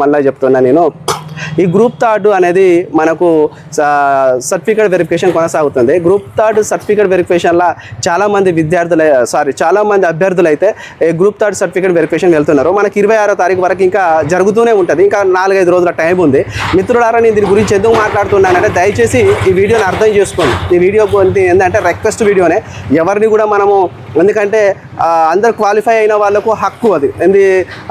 మళ్ళీ చెప్తున్నా నేను. ఈ గ్రూప్ థర్డ్ అనేది మనకు సర్టిఫికేట్ వెరిఫికేషన్ కొనసాగుతుంది. గ్రూప్ థర్డ్ సర్టిఫికేట్ వెరిఫికేషన్లో చాలామంది విద్యార్థులు సారీ చాలామంది అభ్యర్థులు అయితే ఈ గ్రూప్ థర్డ్ సర్టిఫికేట్ వెరిఫికేషన్ వెళ్తున్నారు. మనకి ఇరవై ఆరో తారీఖు వరకు ఇంకా జరుగుతూనే ఉంటుంది. ఇంకా నాలుగైదు రోజుల టైం ఉంది. మిత్రులారా నేను దీని గురించి ఎందుకు మాట్లాడుతున్నానంటే దయచేసి ఈ వీడియోని అర్థం చేసుకోండి. ఈ వీడియో ఏంటంటే రిక్వెస్ట్ వీడియోనే ఎవరిని కూడా మనము ఎందుకంటే అందరు క్వాలిఫై అయిన వాళ్ళకు హక్కు అది. ఏంది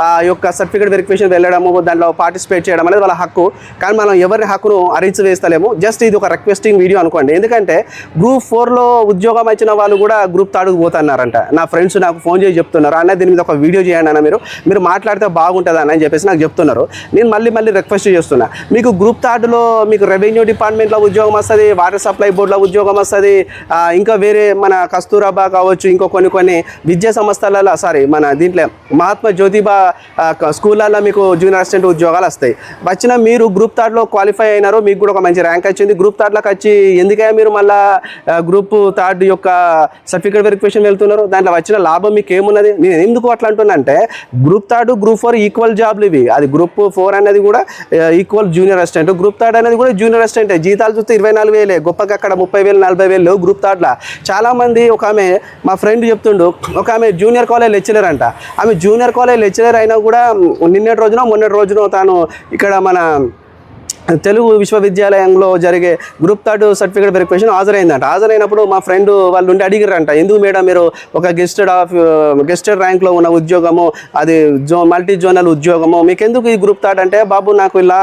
ఆ యొక్క సర్టిఫికేట్ వెరిఫికేషన్ వెళ్ళడము దాంట్లో పార్టిసిపేట్ చేయడం అనేది వాళ్ళ హక్కు. కానీ మనం ఎవరి హక్కును అరించి వేస్తలేము జస్ట్ ఇది ఒక రిక్వెస్టింగ్ వీడియో అనుకోండి. ఎందుకంటే గ్రూప్ ఫోర్లో ఉద్యోగం ఇచ్చిన వాళ్ళు కూడా గ్రూప్ తాడుకు పోతున్నారంట. నా ఫ్రెండ్స్ నాకు ఫోన్ చేసి చెప్తున్నారు. అన్న దీని మీద ఒక వీడియో చేయండి అన్న మీరు. మీరు మాట్లాడితే బాగుంటుంది అని చెప్పేసి నాకు చెప్తున్నారు. నేను మళ్ళీ మళ్ళీ రిక్వెస్ట్ చేస్తున్నా. మీకు గ్రూప్ థర్డ్లో మీకు రెవెన్యూ డిపార్ట్మెంట్లో ఉద్యోగం వస్తుంది వాటర్ సప్లై బోర్డులో ఉద్యోగం వస్తుంది ఇంకా వేరే మన కస్తూరాబా కావచ్చు ఇంకో కొన్ని కొన్ని విద్యా సంస్థలలో సారీ మన దీంట్లో మహాత్మా జ్యోతిబా స్కూళ్ళల్లో మీకు జూనియర్ అసిస్టెంట్ ఉద్యోగాలు వస్తాయి. వచ్చిన మీరు గ్రూప్ థర్డ్లో క్వాలిఫై అయినారు మీకు కూడా ఒక మంచి ర్యాంక్ వచ్చింది. గ్రూప్ థర్డ్లోకి వచ్చి ఎందుకే మీరు మళ్ళీ గ్రూప్ థర్డ్ యొక్క సర్టిఫికేట్ వెరిఫికేషన్ వెళ్తున్నారు? దాంట్లో వచ్చిన లాభం మీకు ఏమున్నది నేను ఎందుకు అట్లా అంటున్నానంటే group third group four equal జాబ్లు ఇవి. అది గ్రూప్ ఫోర్ అనేది కూడా equal junior assistant. Group third అనేది కూడా జూనియర్ అసిస్టెంట్. జీతాలు చూస్తే ఇరవై నాలుగు వేలే. గొప్పగా అక్కడ ముప్పై వేలు నలభై వేలు గ్రూప్ థర్డ్లో చాలామంది ఒక ఆమె మా ఫ్రెండ్ చెప్తుండు ఒక ఆమె జూనియర్ కాలేజ్ లెక్చరర్ అంట. ఆమె జూనియర్ కాలేజ్ లెక్చరర్ అయినా కూడా నిన్నటి రోజున మొన్నటి రోజున తాను ఇక్కడ మన తెలుగు విశ్వవిద్యాలయంలో జరిగే గ్రూప్ థర్డ్ సర్టిఫికేట్ వెరిఫికేషన్ హాజరైందంట. హాజరైనప్పుడు మా ఫ్రెండ్ వాళ్ళు ఉండి అడిగారంట ఎందుకు మేడం మీరు ఒక గెస్టెడ్ ఆఫ్ గెస్టెడ్ ర్యాంక్లో ఉన్న ఉద్యోగము అది జో మల్టీ జోనల్ ఉద్యోగము మీకు ఎందుకు ఈ గ్రూప్ థర్డ్ అంటే బాబు నాకు ఇలా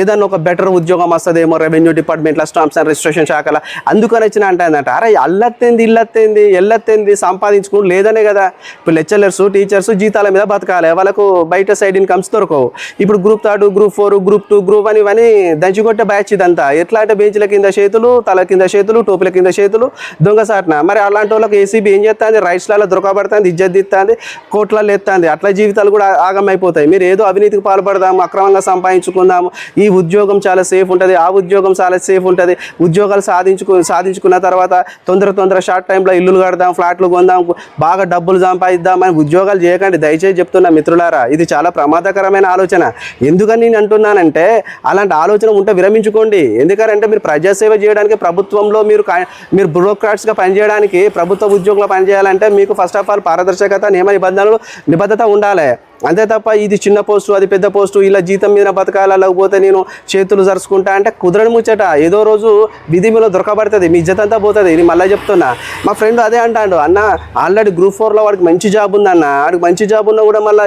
ఏదన్నా ఒక బెటర్ ఉద్యోగం వస్తుందేమో రెవెన్యూ డిపార్ట్మెంట్లో స్టాంప్స్ అండ్ రిజిస్ట్రేషన్ శాఖల అందుకని వచ్చిన అంటానంట అరే అల్లత్తేంది ఇల్లత్తేంది ఎల్లత్తేంది సంపాదించుకుని లేదనే కదా. ఇప్పుడు లెక్చరర్స్ టీచర్స్ జీతాల మీద బతకాలి వాళ్ళకు బయట సైడ్ ఇన్కమ్స్ దొరకవు. ఇప్పుడు group third group four group two group అని ఇవన్నీ దంచికొట్టే బ్యాచ్ ఇదంతా. ఎట్లా అంటే బెంచ్ల కింద చేతులు తల కింద చేతులు టోపుల కింద చేతులు దొంగసాటన మరి అలాంటి వాళ్ళకి ఏసీబీ ఏం చేస్తుంది రైట్స్లలో దొరకబడుతుంది ఇజ్జత్ ఇస్తుంది కోట్లలో ఎత్తుంది. అట్లా జీవితాలు కూడా ఆగమైపోతాయి. మీరు ఏదో అవినీతికి పాల్పడదాము అక్రమంగా సంపాదించుకుందాము. ఈ ఉద్యోగం చాలా సేఫ్ ఉంటుంది ఆ ఉద్యోగం చాలా సేఫ్ ఉంటుంది. ఉద్యోగాలు సాధించుకు సాధించుకున్న తర్వాత తొందర తొందర షార్ట్ టైంలో ఇల్లులు కడదాం ఫ్లాట్లు కొందాం బాగా డబ్బులు సంపాదిద్దాం అని ఉద్యోగాలు చేయకండి. దయచేసి చెప్తున్నా మిత్రులారా ఇది చాలా ప్రమాదకరమైన ఆలోచన. ఎందుకని నేను అంటున్నానంటే అలాంటి ఆలోచన ఉంటే విరమించుకోండి. ఎందుకంటే మీరు ప్రజాసేవ చేయడానికి ప్రభుత్వంలో మీరు కా- మీరు బ్యూరోక్రాట్స్గా పనిచేయడానికి ప్రభుత్వ ఉద్యోగంలో పనిచేయాలంటే మీకు ఫస్ట్ ఆఫ్ ఆల్ పారదర్శకత నియమ నిబంధనలు నిబద్ధత ఉండాలి. అంతే తప్ప ఇది చిన్న పోస్టు అది పెద్ద పోస్టు ఇలా జీతం మీద బతకాలా లేకపోతే నేను చేతులు జరుచుకుంటా అంటే కుదరని ముచ్చట. ఏదో రోజు విధి మీద దొరకబడుతుంది మీ ఇజ్జత అంతా పోతుంది. ఇది మళ్ళీ చెప్తున్నా. మా ఫ్రెండ్ అదే అంటాడు అన్న ఆల్రెడీ గ్రూప్ ఫోర్లో వాడికి మంచి జాబ్ ఉందన్న. వాడికి మంచి జాబ్ ఉన్నా కూడా మళ్ళీ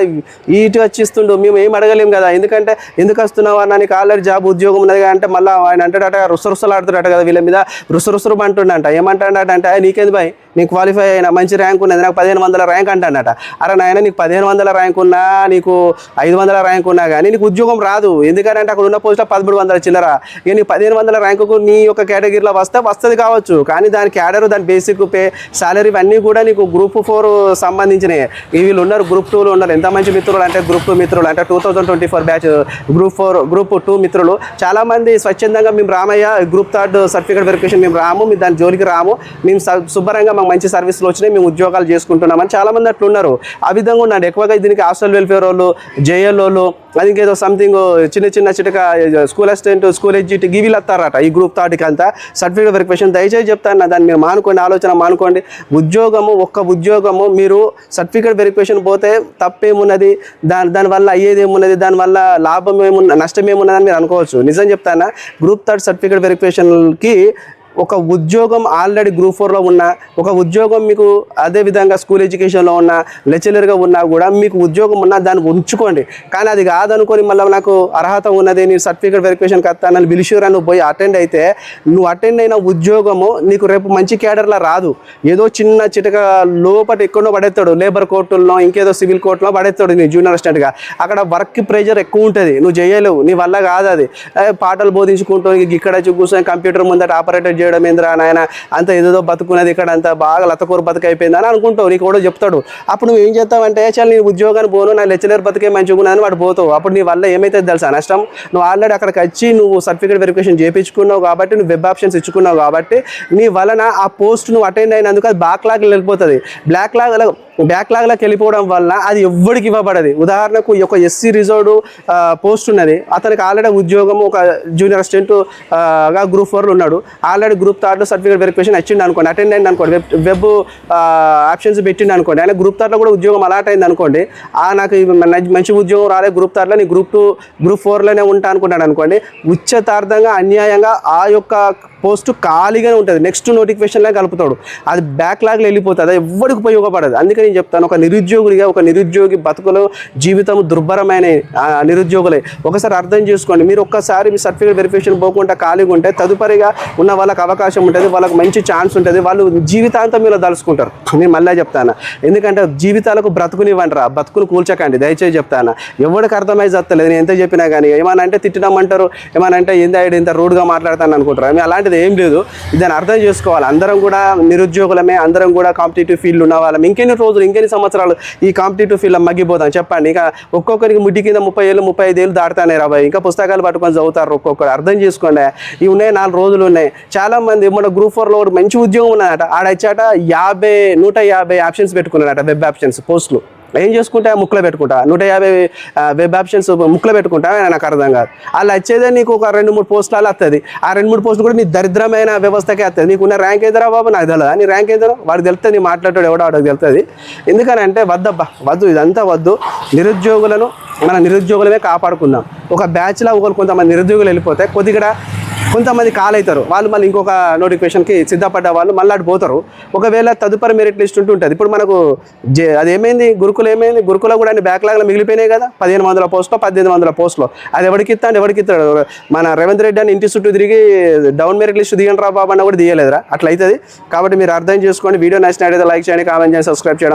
ఈటి వచ్చిస్తుండు. మేము ఏం అడగలేం కదా. ఎందుకంటే ఎందుకు వస్తున్నావు అన్న? నీకు ఆల్రెడీ జాబ్ ఉద్యోగం ఉన్నది అంటే మళ్ళీ ఆయన అంటాడట రుసరుసలాడుతాడట కదా వీళ్ళ మీద. రుసరుసరు అంటుండంట. ఏమంటాడట అంటే నీకేంది బాయ్ నీకు క్వాలిఫై అయినా మంచి ర్యాంక్ ఉన్నది. నాకు పదిహేను వందల ర్యాంక్ అంటాడట. అరే నాయన నీకు పదిహేను వందల ర్యాంక్ ఉన్నా నీకు ఐదు వందల ర్యాంక్ ఉన్నా కానీ నీకు ఉద్యోగం రాదు. ఎందుకంటే అక్కడ ఉన్న పోస్ట్లో పదమూడు వందల చిల్లర. ఇక నీ పదిహేను వందల ర్యాంకుకు నీ యొక్క కేటగిరీలో వస్తే వస్తుంది కావచ్చు. కానీ దాని క్యాడర్ దాని బేసిక్ పే సాలరీ ఇవన్నీ కూడా నీకు గ్రూప్ ఫోర్ సంబంధించినవి వీళ్ళు ఉన్నారు గ్రూప్ టూలో ఉన్నారు. ఎంత మంచి మిత్రులు అంటే గ్రూప్ టూ మిత్రులు. అంటే two thousand twenty four batch group four group two మిత్రులు చాలామంది స్వచ్ఛందంగా మేము Ramayya group third certificate verification మేము రాము మేము దాని జోలికి రాము. మేము శుభ్రంగా మాకు మంచి సర్వీసులు వచ్చినాయి. మేము ఉద్యోగాలు చేసుకుంటున్నామని చాలామంది అట్లున్నారు. ఆ విధంగా ఉన్నాడు ఎక్కువగా దీనికి హాస్టల్ వెల్ఫేర్ వాళ్ళు జేఎల్ వాళ్ళు అది ఇంకేదో సంథింగ్ చిన్న చిన్న చిటక స్కూల్ అసిస్టెంట్ స్కూల్ ఎడ్జిట్ గివిలు వస్తారట ఈ గ్రూప్ థర్డ్కి అంతా. సర్టిఫికేట్ వెరిఫికేషన్ దయచేసి చెప్తాను దాన్ని మీరు మానుకోండి ఆలోచన మానుకోండి. ఉద్యోగము ఒక్క ఉద్యోగము మీరు సర్టిఫికేట్ వెరిఫికేషన్ పోతే తప్పేమున్నది? దాని దానివల్ల అయ్యేది ఏమున్నది? దానివల్ల లాభం ఏమున్న నష్టం ఏమున్నదని మీరు అనుకోవచ్చు. నిజం చెప్తానా గ్రూప్ థర్డ్ సర్టిఫికేట్ వెరిఫికేషన్కి ఒక ఉద్యోగం ఆల్రెడీ గ్రూప్ ఫోర్లో ఉన్న ఒక ఉద్యోగం మీకు అదే విధంగా స్కూల్ ఎడ్యుకేషన్లో ఉన్న లెక్చరర్గా ఉన్నా కూడా మీకు ఉద్యోగం ఉన్నా దాన్ని ఉంచుకోండి. కానీ అది కాదనుకొని మళ్ళీ నాకు అర్హత ఉన్నది నేను సర్టిఫికేట్ వెరిఫికేషన్కి వస్తానని పిలిచిరా నువ్వు పోయి అటెండ్ అయితే నువ్వు అటెండ్ అయిన ఉద్యోగము నీకు రేపు మంచి క్యాడర్లో రాదు. ఏదో చిన్న చిటక లోపల ఎక్కడో పడేస్తాడు లేబర్ కోర్టుల్లో ఇంకేదో సివిల్ కోర్టులో పడేస్తాడు నీ జూనియర్ అసిస్టెంట్గా అక్కడ వర్క్ ప్రెషర్ ఎక్కువ ఉంటుంది నువ్వు చేయలేవు నీ వల్ల కాదు అది. పాటలు బోధించుకుంటూ ఇక్కడ చూసాం కూర్చొని కంప్యూటర్ ముందట ఆపరేటర్ చేయడం ఏంద్రా నాయన? అంత ఏదేదో బతుకున్నది ఇక్కడ అంత బాగా లతకూర బతుకు అయిపోయింది అని అనుకుంటావు. నీకు కూడా చెప్తాడు. అప్పుడు నువ్వు ఏం చేస్తావంటే చాలా నీ ఉద్యోగాన్ని పోను నా లెక్చరర్ బతికే మంచిగా అని వాడు పోతావు. అప్పుడు నీ వల్ల ఏమైతే తెలుసా నష్టం? నువ్వు ఆల్రెడీ అక్కడికి వచ్చి నువ్వు సర్టిఫికేట్ వెరిఫికేషన్ చేయించుకున్నావు కాబట్టి నువ్వు వెబ్ ఆప్షన్స్ ఇచ్చుకున్నావు కాబట్టి నీ వలన ఆ పోస్ట్ నువ్వు అటెండ్ అయినందుకు అది బ్యాక్ లాగ్ వెళ్ళిపోతుంది. బ్లాక్ లాగ్ బ్యాక్లాగ్లోకి వెళ్ళిపోవడం వల్ల అది ఎవ్వడికి ఇవ్వబడదు. ఉదాహరణకు ఈ యొక్క ఎస్సీ రిజర్వ్డ్ పోస్ట్ ఉన్నది. అతనికి ఆల్రెడీ ఉద్యోగం ఒక జూనియర్ అసిస్టెంట్గా గ్రూప్ ఫోర్లో ఉన్నాడు. ఆల్రెడీ గ్రూప్ థర్డ్లో సర్టిఫికేట్ వెరిఫికేషన్ వచ్చిండు అనుకోండి అటెండ్ అయింది అనుకోండి వెబ్ వెబ్ ఆప్షన్స్ పెట్టిండు అనుకోండి. ఆయన గ్రూప్ థర్డ్లో కూడా ఉద్యోగం అలాట్ అయింది అనుకోండి ఆ నాకు మంచి- ఉద్యోగం రాలే గ్రూప్ థర్డ్లో నీ గ్రూప్ టూ గ్రూప్ ఫోర్లోనే ఉంటా అనుకున్నాడు అనుకోండి ఉచితార్థంగా అన్యాయంగా ఆ యొక్క పోస్ట్ ఖాళీగానే ఉంటుంది. నెక్స్ట్ నోటిఫికేషన్లో కలుపుతాడు. అది బ్యాక్లాగ్లో వెళ్ళిపోతుంది అది ఎవరికి ఉపయోగపడదు. అందుకని నేను చెప్తాను ఒక నిరుద్యోగుడిగా ఒక నిరుద్యోగి బతుకులో జీవితం దుర్భరమైన ఆ, నిరుద్యోగులే. ఒకసారి అర్థం చేసుకోండి. మీరు ఒక్కసారి మీ సర్టిఫికేట్ వెరిఫికేషన్ పోకుండా ఖాళీగా ఉంటే తదుపరిగా ఉన్న వాళ్ళకి అవకాశం ఉంటుంది వాళ్ళకి మంచి ఛాన్స్ ఉంటుంది వాళ్ళు జీవితాంతం మీరు దలుచుకుంటారు నేను మళ్ళీ చెప్తాను. ఎందుకంటే జీవితాలకు బ్రతుకునివ్వండి రా బతుకులు కూల్చకండి. దయచేసి చెప్తాను. ఎవరికి అర్థమై జత్తలేదు నేను ఎంత చెప్పినా కానీ ఏమనంటే అంటే తిట్టినామంటారు ఏమన్నా అంటే ఏంది ఇంత రూడ్గా మాట్లాడతాను అనుకుంటారు. అలాంటి అలాంటిది ఏం లేదు. దాన్ని అర్థం చేసుకోవాలి. అందరం కూడా నిరుద్యోగులమే అందరం కూడా కాంపిటేటివ్ ఫీల్డ్ ఉన్న వాళ్ళం. ఇంకెన్ని రోజులు ఇంకెన్ని సంవత్సరాలు ఈ కాంపిటేటివ్ ఫీల్డ్ మగ్గిపోతాం? చెప్పండి. ఇంకా ఒక్కొక్కరికి ముడ్డి కింద ముప్పై ఏళ్ళు ముప్పై ఐదు ఏళ్ళు దాటుతానే రాబాయి ఇంకా పుస్తకాలు పట్టుకొని చదువుతారు ఒక్కొక్కరు. అర్థం చేసుకోండి. ఇవి ఉన్నాయి నాలుగు రోజులు ఉన్నాయి. చాలా మంది మన గ్రూప్ ఫోర్లో మంచి ఉద్యోగం ఉన్నదట. ఆడ ఇచ్చాట యాభై నూట యాభై ఆప్షన్స్ పెట్టుకున్నాడట వెబ్ ఆప్షన్స్ పోస్టులు. ఏం చేసుకుంటా? ముక్కలో పెట్టుకుంటా. నూట యాభై వెబ్ ఆప్షన్స్ ముక్కలో పెట్టుకుంటా అని నాకు అర్థం కాదు. అలా వచ్చేదే నీకు ఒక రెండు మూడు పోస్టులు వస్తుంది ఆ రెండు మూడు పోస్టులు కూడా మీ దరిద్రమైన వ్యవస్థకే వస్తుంది నీకున్న ర్యాంక్ ఏదరా బాబు? నాకు తెలియదా నీ ర్యాంక్ ఏదరా వాడు తెలుస్తుంది నీ మాట్లాడాడు ఎవడో వాడికి తెలుస్తుంది. ఎందుకని అంటే వద్దబ్బా వద్దు ఇదంతా వద్దు. నిరుద్యోగులను మన నిరుద్యోగులమే కాపాడుకుందాం. ఒక బ్యాచ్లో ఒకరు కొంతమంది నిరుద్యోగులు వెళ్ళిపోతే కొద్దిగా కొంతమంది కాల్ అవుతారు వాళ్ళు మళ్ళీ ఇంకొక నోటిఫికేషన్కి సిద్ధపడ్డ వాళ్ళు మళ్ళీ అటు పోతారు. ఒకవేళ తదుపరి మెరిట్ లిస్ట్ ఉంటూ ఉంటుంది. ఇప్పుడు మనకు జే అది ఏమైంది? గురుకులు ఏమైంది? గురుకుల కూడా అన్ని బ్యాక్లాగ్లో మిగిలిపోయినాయి కదా? పదిహేను వందల పోస్ట్లో పద్దెనిమిది వందల పోస్ట్లో అది ఎవరికి ఇస్తాడు ఎవరికి ఇస్తాడు? మన రేవంత్ రెడ్డి అని ఇంటి చుట్టూ తిరిగి డౌన్ మెరిట్ లిస్ట్ దిగండి రా బాబు అన్న కూడా దిగలేదురా అట్లా అవుతుంది కాబట్టి మీరు అర్థం చేసుకోండి. వీడియో నచ్చినట్టయితే లైక్ చేయండి కామెంట్ చేయండి సబ్స్క్రైబ్ చేయడం.